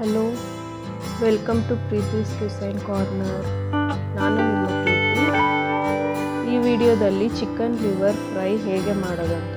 Hello welcome to Preethi's design corner ನಾನು ನಿಮ್ಮ ಪ್ರೀತಿ. ಈ ವಿಡಿಯೋದಲ್ಲಿ ಚಿಕನ್ ಲಿವರ್ ಫ್ರೈ ಹೇಗೆ ಮಾಡೋದಂತ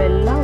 எல்லாம்